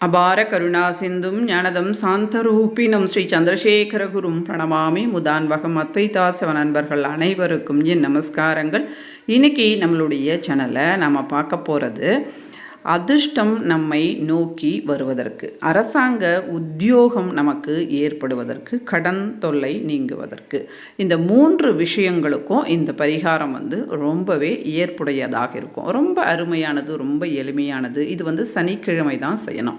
அபார கருணா சிந்தும் ஞானதம் சாந்தரூபினம் ஸ்ரீ சந்திரசேகரகுரும் பிரணமாமி முதான்வகம் அத்வைதாசவ நண்பர்கள் அனைவருக்கும் என் நமஸ்காரங்கள். இன்றைக்கி நம்மளுடைய சேனலை நம்ம பார்க்க போகிறது அதிர்ஷ்டம் நம்மை நோக்கி வருவதற்கு அரசாங்க உத்தியோகம் நமக்கு ஏற்படுவதற்கு கடன் தொல்லை நீங்குவதற்கு. இந்த மூன்று விஷயங்களுக்கும் இந்த பரிகாரம் வந்து ரொம்பவே ஏற்புடையதாக இருக்கும். ரொம்ப அருமையானது ரொம்ப எளிமையானது. இது வந்து சனிக்கிழமை தான் செய்யணும்.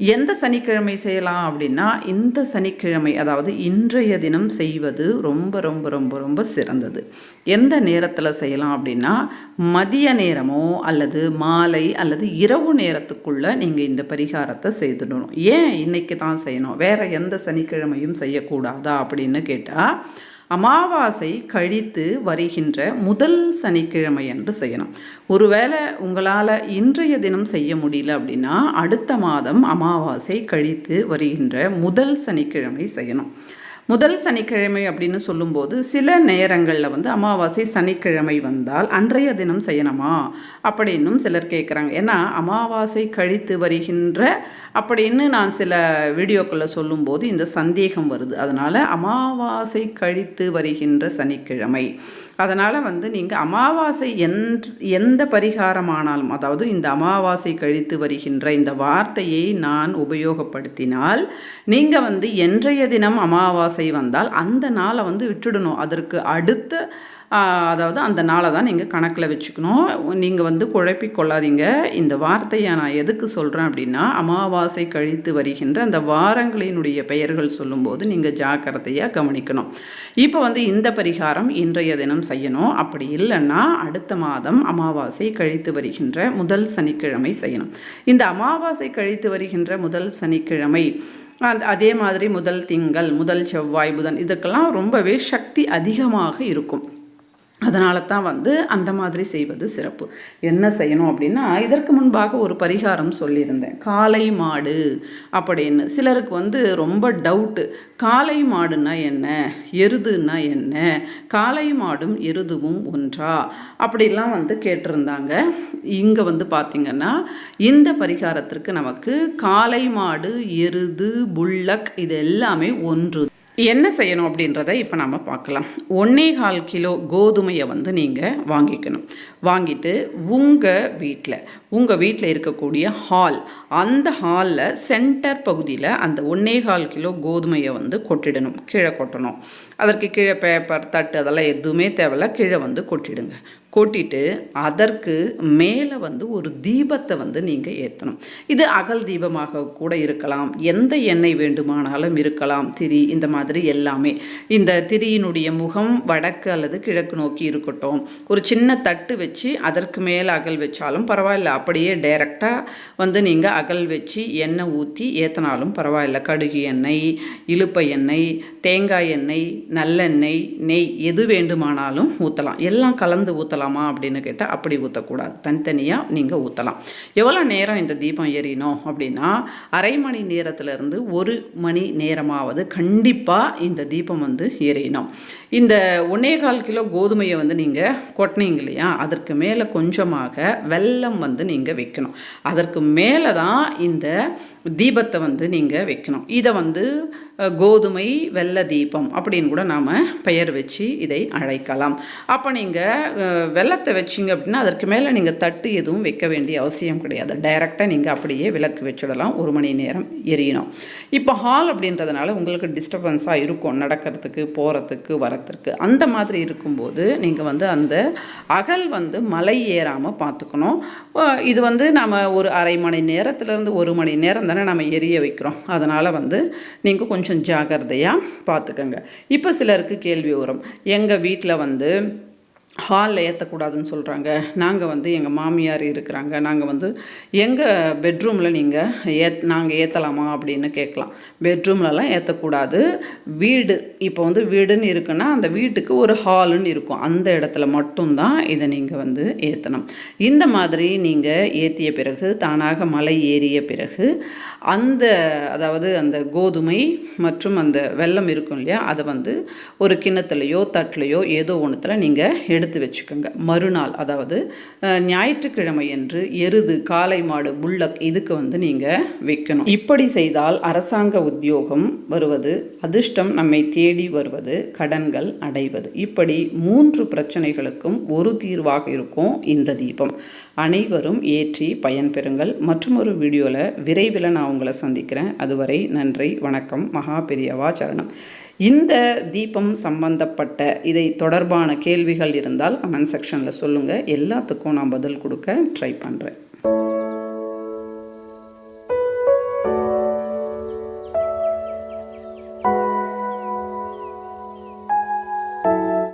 எந்த சனிக்கிழமை செய்யலாம் அப்படின்னா இந்த சனிக்கிழமை அதாவது இன்றைய தினம் செய்வது ரொம்ப ரொம்ப ரொம்ப ரொம்ப சிறந்தது. எந்த நேரத்தில் செய்யலாம் அப்படின்னா மதிய நேரமோ அல்லது மாலை அல்லது இரவு நேரத்துக்குள்ளே நீங்கள் இந்த பரிகாரத்தை செய்துடணும். ஏன் இன்றைக்கி தான் செய்யணும்? வேறு எந்த சனிக்கிழமையும் செய்யக்கூடாதா அப்படின்னு கேட்டால் அமாவாசை கழித்து வருகின்ற முதல் சனிக்கிழமை என்று செய்யணும். ஒருவேளை உங்களால் இன்றைய தினம் செய்ய முடியல அப்படின்னா அடுத்த மாதம் அமாவாசை கழித்து வருகின்ற முதல் சனிக்கிழமை செய்யணும். முதல் சனிக்கிழமை அப்படின்னு சொல்லும்போது சில நேரங்களில் வந்து அமாவாசை சனிக்கிழமை வந்தால் அன்றைய தினம் செய்யணுமா அப்படின்னும் சிலர் கேட்குறாங்க ஏன்னா அமாவாசை கழித்து வருகின்ற அப்படின்னு நான் சில வீடியோக்களில் சொல்லும்போது இந்த சந்தேகம் வருது. அதனால் அமாவாசை கழித்து வருகின்ற சனிக்கிழமை. அதனால் வந்து நீங்கள் அமாவாசை எந்த எந்த பரிகாரமானாலும் அதாவது இந்த அமாவாசை கழித்து வருகின்ற இந்த வார்த்தையை நான் உபயோகப்படுத்தினால் நீங்கள் வந்து என்றைய தினம் அமாவாசை வந்தால் அந்த நாளை வந்து விட்டுடணும். அதற்கு அடுத்த அதாவது அந்த நாளை தான் நீங்கள் கணக்கில் வச்சுக்கணும். நீங்கள் வந்து குழப்பி கொள்ளாதீங்க. இந்த வார்த்தையை நான் எதுக்கு சொல்கிறேன் அப்படின்னா அமாவாசை கழித்து வருகின்ற அந்த வாரங்களினுடைய பெயர்கள் சொல்லும்போது நீங்கள் ஜாக்கிரதையாக கவனிக்கணும். இப்போ வந்து இந்த பரிகாரம் இன்றைய தினம் செய்யணும். அப்படி இல்லைன்னா அடுத்த மாதம் அமாவாசை கழித்து வருகின்ற முதல் சனிக்கிழமை செய்யணும். இந்த அமாவாசை கழித்து வருகின்ற முதல் சனிக்கிழமை அதே மாதிரி முதல் திங்கள் முதல் செவ்வாய் புதன் இதுக்கெல்லாம் ரொம்பவே சக்தி அதிகமாக இருக்கும். அதனால தான் வந்து அந்த மாதிரி செய்வது சிறப்பு. என்ன செய்யணும் அப்படின்னா இதற்கு முன்பாக ஒரு பரிகாரம் சொல்லியிருந்தேன். காளை மாடு அப்படின்னு. சிலருக்கு வந்து ரொம்ப டவுட்டு காளை மாடுனா என்ன? எருதுன்னா என்ன? காளை மாடும் எருதுவும் ஒன்றா? அப்படிலாம் வந்து கேட்டிருந்தாங்க. இங்கே வந்து பார்த்திங்கன்னா இந்த பரிகாரத்திற்கு நமக்கு காளை மாடு எருது புல்லக் இது எல்லாமே ஒன்று. என்ன செய்யணும் அப்படின்றத இப்போ நம்ம பார்க்கலாம். ஒன்னே கால் கிலோ கோதுமையை வந்து நீங்கள் வாங்கிக்கணும். வாங்கிட்டு உங்கள் வீட்டில் உங்கள் வீட்டில் இருக்கக்கூடிய ஹால் அந்த ஹாலில் சென்டர் பகுதியில் அந்த ஒன்றே கால் கிலோ கோதுமையை வந்து கொட்டிடணும் கீழே கொட்டணும். அதற்கு கீழே பேப்பர் தட்டு அதெல்லாம் எதுவுமே தேவையில்ல கீழே வந்து கொட்டிடுங்க. கொட்டிட்டு அதற்கு மேலே வந்து ஒரு தீபத்தை வந்து நீங்கள் ஏற்றணும் இது அகல் தீபமாக கூட இருக்கலாம். எந்த எண்ணெய் வேண்டுமானாலும் இருக்கலாம். திரி இந்த மாதிரி எல்லாமே. இந்த திரியினுடைய முகம் வடக்கு அல்லது கிழக்கு நோக்கி இருக்கட்டும். ஒரு சின்ன தட்டு வச்சு அதற்கு மேலே அகல் வச்சாலும் பரவாயில்ல. அப்படியே டைரெக்டாக வந்து நீங்கள் அகல் வச்சு எண்ணெய் ஊற்றி ஏற்றினாலும் பரவாயில்ல. கடுகு எண்ணெய் இழுப்ப எண்ணெய் தேங்காய் எண்ணெய் நல்லெண்ணெய் நெய் எது வேண்டுமானாலும் ஊற்றலாம் எல்லாம் கலந்து ஊற்றலாம் ஊற்றலாமா அப்படின்னு கேட்டால் அப்படி ஊற்றக்கூடாது தனித்தனியாக நீங்கள் ஊற்றலாம் எவ்வளோ நேரம் இந்த தீபம் எரியணும் அப்படின்னா அரை மணி நேரத்துலேருந்து ஒரு மணி நேரமாவது கண்டிப்பாக இந்த தீபம் வந்து எரியணும் இந்த ஒன்னே கால் கிலோ கோதுமையை வந்து நீங்கள் கொட்டினீங்க இல்லையா? அதற்கு மேலே கொஞ்சமாக வெல்லம் வந்து நீங்கள் வைக்கணும். அதற்கு மேலே தான் இந்த தீபத்தை வந்து நீங்கள் வைக்கணும். இதை வந்து கோதுமை வெள்ள தீபம் அப்படின்னு கூட நாம் பெயர் வச்சு இதை அழைக்கலாம். அப்போ நீங்கள் வெள்ளத்தை வச்சிங்க அப்படின்னா அதற்கு மேலே நீங்கள் தட்டு எதுவும் வைக்க வேண்டிய அவசியம் கிடையாது. டைரெக்டாக நீங்கள் அப்படியே விளக்கு வச்சிடலாம். ஒரு மணி நேரம் எரியணும். இப்போ ஹால் அப்படின்றதுனால உங்களுக்கு டிஸ்டர்பன்ஸாக இருக்கும். நடக்கிறதுக்கு போகிறதுக்கு வரத்துக்கு. அந்த மாதிரி இருக்கும்போது நீங்கள் வந்து அந்த அகல் வந்து மலை ஏறாமல் பார்த்துக்கணும். இது வந்து நம்ம ஒரு அரை மணி நேரத்துலேருந்து ஒரு மணி நேரம் தானே நம்ம எரிய வைக்கிறோம். அதனால் வந்து நீங்கள் கொஞ்சம் கொஞ்சம் ஜாகிரதையாக பார்த்துக்கோங்க. இப்போ சிலருக்கு கேள்வி வரும். எங்கள் வீட்டில் வந்து ஹாலில் ஏற்றக்கூடாதுன்னு சொல்கிறாங்க நாங்கள் வந்து எங்கள் மாமியார் இருக்கிறாங்க. நாங்கள் வந்து எங்கள் பெட்ரூமில் நீங்கள் ஏத் நாங்கள் ஏற்றலாமா அப்படின்னு கேட்கலாம். பெட்ரூம்லலாம் ஏற்றக்கூடாது வீடு இப்போ வந்து வீடுன்னு இருக்குன்னா அந்த வீட்டுக்கு ஒரு ஹாலுன்னு இருக்கும். அந்த இடத்துல மட்டும்தான் இதை நீங்கள் வந்து ஏற்றணும் இந்த மாதிரி நீங்கள் ஏற்றிய பிறகு தானாக மலை ஏறிய பிறகு அந்த அதாவது அந்த கோதுமை மற்றும் அந்த வெள்ளம் இருக்கும் இல்லையா அதை வந்து ஒரு கிண்ணத்துலையோ தட்டிலையோ ஏதோ ஒன்றுத்தில் நீங்கள் எடுத்து வச்சுக்கோங்க. மறுநாள் அதாவது ஞாயிற்றுக்கிழமை என்று எருது காளை மாடு புல்லக் இதுக்கு வந்து நீங்கள் வைக்கணும். இப்படி செய்தால் அரசாங்க உத்தியோகம் வருவது அதிர்ஷ்டம் நம்மை தேடி வருவது கடன்கள் அடைவது. இப்படி மூன்று பிரச்சனைகளுக்கும் ஒரு தீர்வாக இருக்கும் இந்த தீபம். அனைவரும் ஏற்றி பயன்பெறுங்கள். மற்றும் ஒரு வீடியோவில் விரைவில் நான் உங்களை சந்திக்கிறேன். அதுவரை நன்றி வணக்கம். மகா பெரியவா சரணம். இந்த தீபம் சம்பந்தப்பட்ட இதை தொடர்பான கேள்விகள் இருந்தால் கமெண்ட் செக்ஷனில் சொல்லுங்கள் எல்லாத்துக்கும் நான் பதில் கொடுக்க ட்ரை பண்ணுறேன்